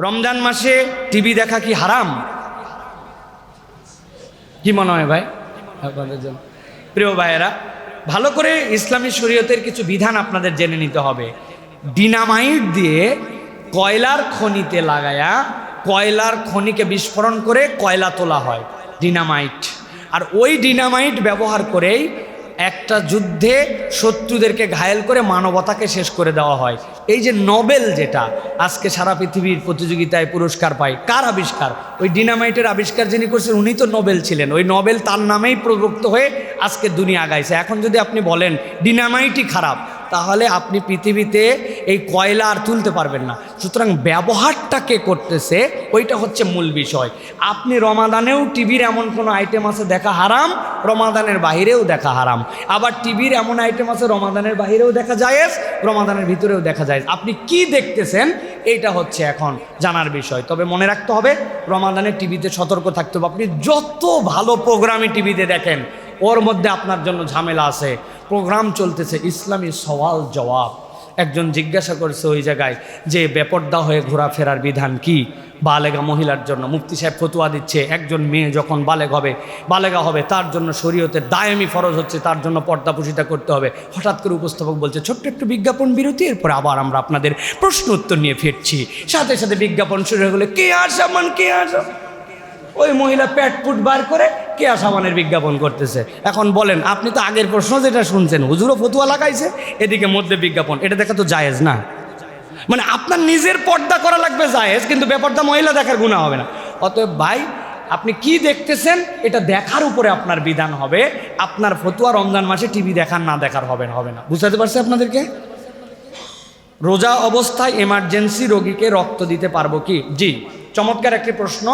রমজান মাসে টিভি দেখা কি হারাম? কি মনে হয় ভাই? আপনাদের জন্য। প্রিয় ভাইয়েরা, ভালো করে ইসলামী শরীয়তের কিছু বিধান আপনাদের জেনে নিতে হবে। ডিনামাইট দিয়ে কয়লার খনিতে লাগায়া, কয়লার খনিকে বিস্ফোরণ করে কয়লা তোলা হয়। ডিনামাইট। আর ওই ডিনামাইট ব্যবহার করেই একটা যুদ্ধে শত্রুদেরকে ঘায়েল করে মানবতাকে শেষ করে দেওয়া হয়। এই যে নবেল যেটা, আজকে সারা পৃথিবীর প্রতিযোগিতায় পুরস্কার পায়। কার আবিষ্কার? ওই ডিনামাইটের আবিষ্কার যিনি করছেন, উনি তো নোবেল ছিলেন। ওই নবেল তার নামেই প্রবক্ত হয়ে আজকে দুনিয়া আগাইছে এখন যদি আপনি বলেন, ডিনামাইটই খারাপ তাহলে আপনি পৃথিবীতে এই কয়লা আর তুলতে পারবেন না। সুতরাং ব্যবহারটা কে করতেছে, ওইটা হচ্ছে মূল বিষয়। আপনি রমাদানেও টিভির এমন কোনো আইটেম আছে দেখা হারাম, রমাদানের বাহিরেও দেখা হারাম। আবার টিভির এমন আইটেম আছে রমাদানের বাহিরেও দেখা যায় রমাদানের ভিতরেও দেখা যায় আপনি কি দেখতেছেন, এইটা হচ্ছে এখন জানার বিষয়। তবে মনে রাখতে হবে রমাদানের টিভিতে সতর্ক থাকতে হবে। আপনি যত ভালো প্রোগ্রামই টিভিতে দেখেন, ওর মধ্যে আপনার জন্য ঝামেলা আছে। প্রোগ্রাম চলতেছে, ইসলামী সওয়াল জবাব। একজন জিজ্ঞাসা করছে ওই জায়গায় যে, বেপর্দা হয়ে ঘোরাফেরার বিধান কি? বালেগা মহিলার জন্য মুফতি সাহেব ফতুয়া দিচ্ছে, একজন মেয়ে যখন বালেগ হবে, বালেগা হবে, তার জন্য শরীয়তের দায়ামি ফরজ হচ্ছে, তার জন্য পর্দা পুষিতা করতে হবে। হঠাৎ করে উপস্থাপক বলছে, ছোট্ট একটু বিজ্ঞাপন বিরতি, এরপর আবার আমরা আপনাদের প্রশ্ন উত্তর নিয়ে ফিরছি। সাথে সাথে বিজ্ঞাপন শুরু হয়ে গেলে, কে আসামান কে আসা ওই মহিলা প্যাট পুট বার করে কেয়া সাবানের বিজ্ঞাপন করতেছে? এখন বলেন, আপনি তো আগের প্রশ্ন যেটা শুনছেন, হুজুরও ফতুয়া লাগাইছে, এদিকে মধ্যে বিজ্ঞাপন, এটা দেখা তো জায়েজ না। মানে আপনার নিজের পর্দা করা লাগবে জায়েজ, কিন্তু ব্যাপারটা মহিলা দেখার গুণা হবে না। অতএব ভাই, আপনি কি দেখতেছেন, এটা দেখার উপরে আপনার বিধান হবে, আপনার ফতুয়া রমজান মাসে টিভি দেখার, না দেখার হবে না হবে না। বুঝতে পারছি আপনাদেরকে? রোজা অবস্থায় এমার্জেন্সি রোগীকে রক্ত দিতে পারব কি? জি, চমৎকার একটি প্রশ্ন।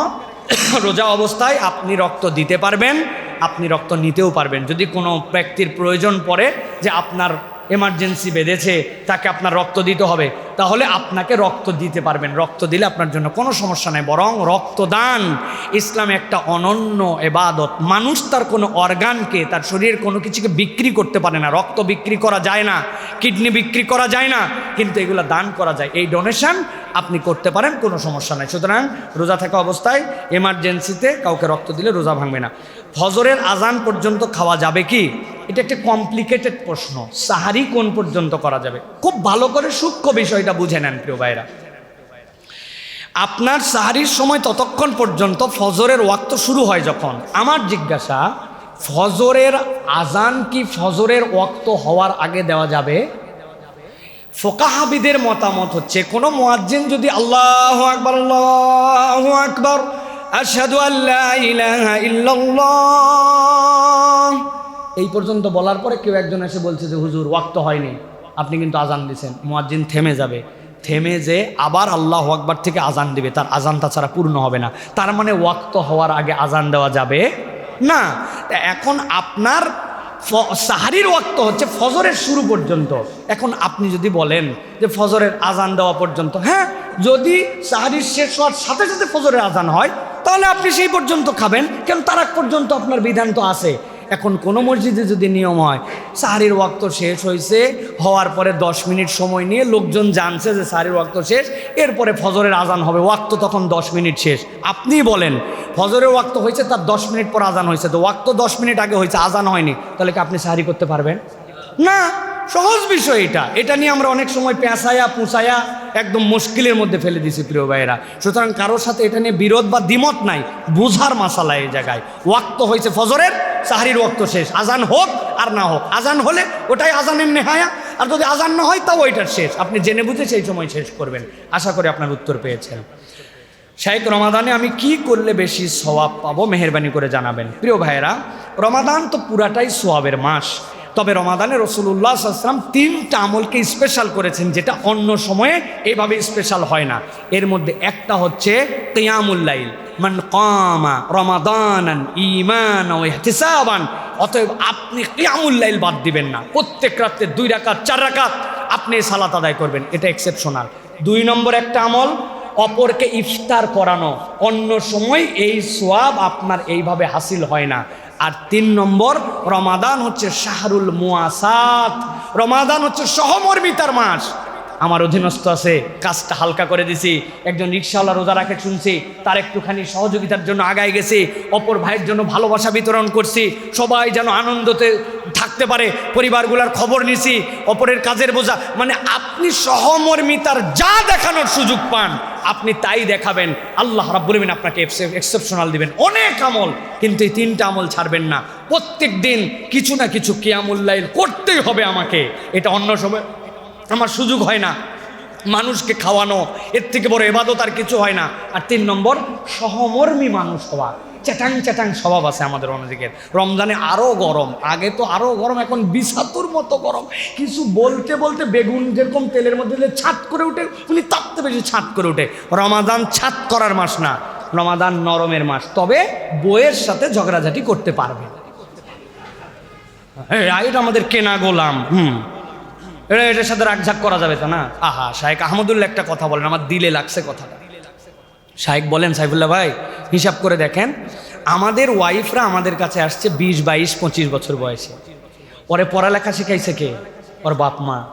রোজা অবস্থায় আপনি রক্ত দিতে পারবেন, আপনি রক্ত নিতেও পারবেন। যদি কোনো ব্যক্তির প্রয়োজন পড়ে যে আপনার এমার্জেন্সি বেঁধেছে, তাকে আপনার রক্ত দিতে হবে তাহলে আপনাকে রক্ত দিতে পারবেন। রক্ত দিলে আপনার জন্য কোনো সমস্যা নেই, বরং রক্তদান ইসলামে একটা অনন্য এবাদত। মানুষ তার কোনো অর্গানকে, তার শরীরের কোনো কিছুকে বিক্রি করতে পারে না। রক্ত বিক্রি করা যায় না, কিডনি বিক্রি করা যায় না, কিন্তু এগুলো দান করা যায়। এই ডোনেশন আপনি করতে পারেন, কোনো সমস্যা নাই। সুতরাং রোজা থাকা অবস্থায় এমার্জেন্সিতে কাউকে রক্ত দিলে রোজা ভাঙবে না। ফজরের আজান পর্যন্ত খাওয়া যাবে কি? এটা একটা কমপ্লিকেটেড প্রশ্ন। সাহারি কোন পর্যন্ত করা যাবে? খুব ভালো করে সূক্ষ্ম বিষয়টা বুঝে নেন, প্রিয় ভাইরা। আপনার সাহারির সময় ততক্ষণ পর্যন্ত ফজরের ওয়াক্ত শুরু হয় যখন। আমার জিজ্ঞাসা, ফজরের আজান কি ফজরের ওয়াক্ত হওয়ার আগে দেওয়া যাবে? ফোকাহাবিদের মতামত হচ্ছে, কোনো মোয়াজ্জিন যদি আল্লাহ আকবর আল্লাহ আকবর, আশহাদু আল্লাহ এই পর্যন্ত বলার পরে কেউ একজন এসে বলছে যে, হুজুর, ওয়াক্ত হয়নি। আপনি কিন্তু আজান দিচ্ছেন মোয়াজ্জিন থেমে যাবে। থেমে যে আবার আল্লাহ আকবার থেকে আজান দিবে। তার আজান তাছাড়া পূর্ণ হবে না। তার মানে ওয়াক্ত হওয়ার আগে আজান দেওয়া যাবে না। এখন আপনার সাহারির ওয়াক্ত হচ্ছে ফজরের শুরু পর্যন্ত। এখন আপনি যদি বলেন যে ফজরের আজান দেওয়া পর্যন্ত হ্যাঁ যদি সাহারির শেষ হওয়ার সাথে সাথে ফজরের আজান হয়, তাহলে আপনি সেই পর্যন্ত খাবেন। কেন তার পর্যন্ত আপনার বিধান তো আছে। এখন কোনো মসজিদে যদি নিয়ম হয়, সাহারির ওয়াক্ত শেষ হয়েছে হওয়ার পরে দশ মিনিট সময় নিয়ে লোকজন জানছে যে সাহারির ওয়াক্ত শেষ, এরপরে ফজরের আজান হবে, ওয়াক্ত তখন দশ মিনিট শেষ। আপনি বলেন, ফজরের ওয়াক্ত হয়েছে তার দশ মিনিট পর আজান হয়েছে তো ওয়াক্ত দশ মিনিট আগে হয়েছে আজান হয়নি, তাহলে কি আপনি সাহারি করতে পারবেন? না। সহজ বিষয় এটা। এটা নিয়ে আমরা অনেক সময় পেঁচায়া পুঁচায়া একদম মুশকিলের মধ্যে ফেলে দিছি প্রিয় ভাইয়েরা। সুতরাং কারোর সাথে এটা নিয়ে বিরোধ বা দ্বিমত নাই। বুঝার মাসালা এই জায়গায়। ওয়াক্ত হয়েছে ফজরের, সাহারির ওয়াক্ত শেষ। আজান হোক আর না হোক। আজান হলে ওটাই আজানের নেহায়া। আর যদি আজান না হয়, তাও ওইটার শেষ। আপনি জেনে বুঝে সেই সময় শেষ করবেন। আশা করি আপনার উত্তর পেয়েছেন। শাইখ রমাদানে আমি কি করলে বেশি সওয়াব পাবো? মেহরবানি করে জানাবেন। প্রিয় ভাইয়েরা, রমাদান তো পুরাটাই সোয়াবের মাস। তবে রমাদানে রসুল্লাহ আসলাম তিনটা আমলকে স্পেশাল করেছেন, যেটা অন্য সময়ে এইভাবে স্পেশাল হয় না। এর মধ্যে একটা হচ্ছে কেয়ামুল্লাইল মান কামা রমাদান ইমান ইহতিসাবান। অতএব আপনি কেয়ামুল্লাইল বাদ দিবেন না। প্রত্যেক রাত্রে দুই রাকাত, চার রাকাত আপনি সালাত আদায় করবেন। এটা এক্সেপশনাল দুই নম্বর একটা আমল, অপরকে ইফতার করানো। অন্য সময় এই সোয়াব আপনার এইভাবে হাসিল হয় না। আর তিন নম্বর, রমাদান হচ্ছে শাহরুল মুয়াসাত রমাদান হচ্ছে সহমর্মিতার মাস। আমার অধীনস্থ আছে, কাজটা হালকা করে দিছি। একজন রিক্সাওয়ালা রোজা রাখে শুনছি, তার একটুখানি সহযোগিতার জন্য আগায় গেছি। অপর ভাইয়ের জন্য ভালোবাসা বিতরণ করছি। সবাই যেন আনন্দতে থাকতে পারে, পরিবারগুলোর খবর নিছি। অপরের কাজের বোঝা মানে আপনি সহমর্মিতার যা দেখানোর সুযোগ পান। আপনি তাই দেখাবেন, আল্লাহ রাব্বুল আপনাকে এক্সেপশনাল দিবেন। অনেক আমল, কিন্তু এই তিনটা আমল ছাড়বেন না। প্রত্যেক দিন কিছু না কিছু কিয়ামুল্লাইল করতেই হবে আমাকে। এটা অন্য সময় আমার সুযোগ হয় না। মানুষকে খাওয়ানো, এর থেকে বড় এবাদত আর কিছু হয় না। আর তিন নম্বর, সহমর্মী মানুষ হওয়া। চ্যাটাং চ্যাটাং স্বভাব আছে আমাদের অনেকের রমজানে আরও গরম, আগে তো আরও গরম, এখন বিষাতুর মতো গরম। কিছু বলতে বলতে বেগুন যেরকম তেলের মধ্যে দিলে ছাত করে উঠে, উনি তাপতে বেশি ছাত করে উঠে। রমাদান ছাত করার মাস না, রমাদান নরমের মাস। তবে বইয়ের সাথে ঝগড়াঝাটি করতে পারবে। হ্যাঁ এটা আমাদের কেনা গোলাম, হুম। এটা এটার সাথে রাগঝাক করা যাবে তো না? আহা শাহেক আহমদুল্লাহ একটা কথা বলেন, আমার দিলে লাগছে কথাটা। শাহেক বলেন, সাইফুল্লাহ ভাই হিসাব করে দেখেন, আমাদের ওয়াইফরা আমাদের কাছে আসছে বিশ, বাইশ, পঁচিশ বছর বয়সে। পরে পড়ালেখা শিখাইছে কে? ওর বাপ মা।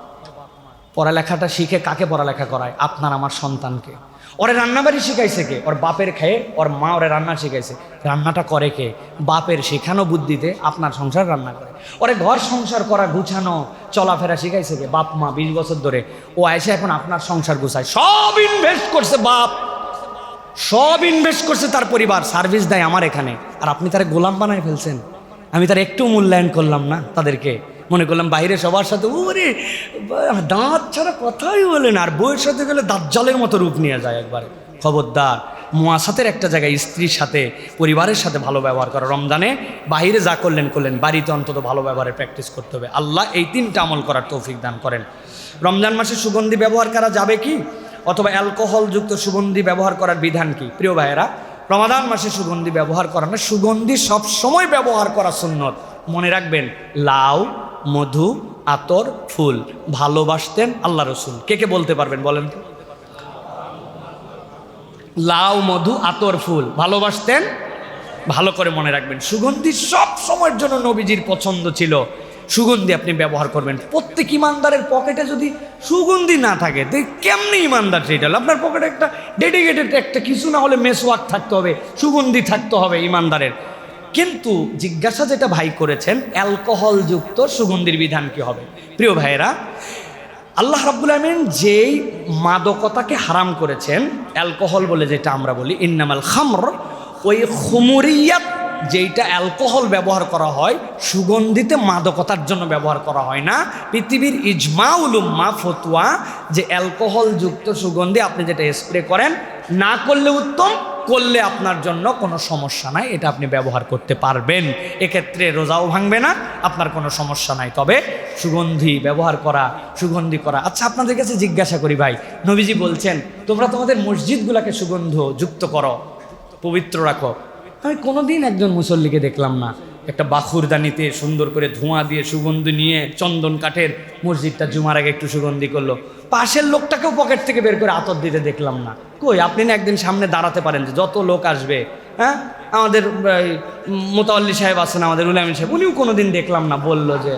পড়ালেখাটা শিখে কাকে পড়ালেখা করায়? আপনার আমার সন্তানকে। ওরে রান্নাবাড়ি শিখাইছে কে? ওর বাপের খেয়ে ওর মা ওরে রান্না শিখাইছে। রান্নাটা করে কে? বাপের শেখানো বুদ্ধিতে আপনার সংসার রান্না করে। ওরে ঘর সংসার করা গুছানো, চলাফেরা শিখাইছে কে? বাপ মা, বিশ বছর ধরে। ও এসে এখন আপনার সংসার গুছায়। সব ইনভেস্ট করছে বাপ। সব ইনভেস্ট করছে তার পরিবার সার্ভিস দেয় আমার এখানে। আর আপনি তারা গোলাম বানায় ফেলছেন। আমি তার একটু মূল্যায়ন করলাম না তাদেরকে। মনে করলাম বাইরে সবার সাথে, ওরে দাঁত ছাড়া কথাই বলেন আর বইয়ের সাথে গেলে দাঁত জলের মতো রূপ নিয়ে যায় একবার। খবরদার, মোয়াসাতের একটা জায়গায় স্ত্রীর সাথে, পরিবারের সাথে ভালো ব্যবহার করা। রমজানে বাইরে যা করলেন করলেন। বাড়িতে অন্তত ভালো ব্যবহারের প্র্যাকটিস করতে হবে। আল্লাহ এই তিনটা আমল করার তৌফিক দান করেন। রমজান মাসে সুগন্ধি ব্যবহার করা যাবে কি? অথবা অ্যালকোহলযুক্ত সুগন্ধি ব্যবহার করার বিধান কি? প্রিয় ভাইয়েরা, রমাদান মাসে সুগন্ধি ব্যবহার করা না সুগন্ধি সব সময় ব্যবহার করা সুন্নত। মনে রাখবেন, লাউ, মধু, আতর, ফুল ভালোবাসতেন আল্লাহ রসুল। কে কে বলতে পারবেন বলেন তো? লাউ, মধু, আতর, ফুল ভালোবাসতেন? ভালো করে মনে রাখবেন। সুগন্ধি সব সময়ের জন্য নবীজির পছন্দ ছিল। সুগন্ধি আপনি ব্যবহার করবেন। প্রত্যেক ইমানদারের পকেটে যদি সুগন্ধি না থাকে কেমনি ইমানদার সেটা হলো আপনার পকেটে একটা ডেডিকেটেড একটা কিছু না হলে মেসওয়াক থাকতে হবে, সুগন্ধি থাকতে হবে ইমানদারের। কিন্তু জিজ্ঞাসা যেটা ভাই করেছেন অ্যালকোহলযুক্ত সুগন্ধির বিধান কি হবে? প্রিয় ভাইয়েরা, আল্লাহ রাব্বুল আমিন যেই মাদকতাকে হারাম করেছেন অ্যালকোহল বলে যেটা আমরা বলি, ইন্নামাল খামর ওই খুমুরিয়াত যেইটা অ্যালকোহল ব্যবহার করা হয়, সুগন্ধিতে মাদকতার জন্য ব্যবহার করা হয় না। পৃথিবীর ইজমা উলুম্মা ফতুয়া, যে অ্যালকোহলযুক্ত সুগন্ধি আপনি যেটা স্প্রে করেন, না করলে উত্তম, করলে আপনার জন্য কোনো সমস্যা নাই, এটা আপনি ব্যবহার করতে পারবেন। এক্ষেত্রে রোজাও ভাঙবে না, আপনার কোনো সমস্যা নাই। তবে সুগন্ধি ব্যবহার করা, সুগন্ধি করা আচ্ছা আপনাদের কাছে জিজ্ঞাসা করি ভাই, নবীজি বলছেন, তোমরা তোমাদের মসজিদগুলোকে সুগন্ধ যুক্ত করো, পবিত্র রাখো। আমি কোনোদিন একজন মুসল্লিকে দেখলাম না। একটা বাখুরদানিতে সুন্দর করে ধোঁয়া দিয়ে সুগন্ধি নিয়ে চন্দন কাঠের মসজিদটা জুমার আগে একটু সুগন্ধি করল। পাশের লোকটাকেও পকেট থেকে বের করে আতর দিতে দেখলাম না। কই, আপনি না একদিন সামনে দাঁড়াতে পারেন যে যত লোক আসবে হ্যাঁ? আমাদের মোতাল্লি সাহেব আছেন, আমাদের উলামিন সাহেব, উনিও কোনো দিন দেখলাম না, বলল যে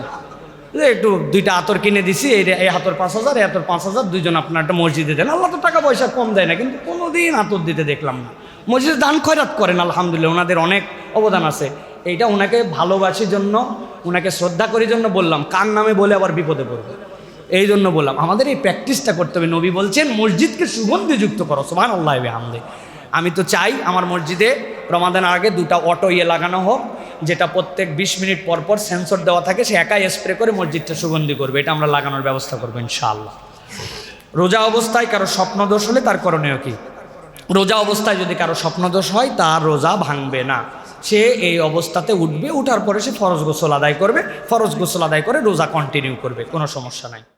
একটু দুইটা আতর কিনে দিছি, এই এই হাতর পাঁচ হাজার, এই হাতর পাঁচ হাজার, দুইজন আপনার একটা মসজিদে দেন। আল্লাহ তো টাকা পয়সা কম দেয় না, কিন্তু কোনো দিন আতর দিতে দেখলাম না। মসজিদে দান খয়রাত করেন, আলহামদুলিল্লাহ, ওনাদের অনেক অবদান আছে। এইটা ওনাকে ভালোবাসির জন্য, ওনাকে শ্রদ্ধা করার জন্য বললাম, কার নামে বলে আবার বিপদে পড়বে? এই জন্য বললাম, আমাদের এই প্র্যাকটিসটা করতে হবে। নবী বলছেন, মসজিদকে সুগন্ধিযুক্ত করো সোমান আল্লাহ হামদে আমি তো চাই আমার মসজিদে রমাদানের আগে দুটা অটো ইয়ে লাগানো হোক, যেটা প্রত্যেক বিশ মিনিট পর পর সেন্সর দেওয়া থাকে, সে একাই স্প্রে করে মসজিদটা সুগন্ধি করবে। এটা আমরা লাগানোর ব্যবস্থা করব, ইনশাআল্লাহ। রোজা অবস্থায় কারও স্বপ্নদোষ হলে তার করণীয় কি? রোজা অবস্থায় যদি কারও স্বপ্নদোষ হয়, তার রোজা ভাঙবে না। সে এই অবস্থাতে উঠবে, উঠার পরে সে ফরজ গোসল আদায় করবে, ফরজ গোসল আদায় করে রোজা কন্টিনিউ করবে, কোনো সমস্যা নাই।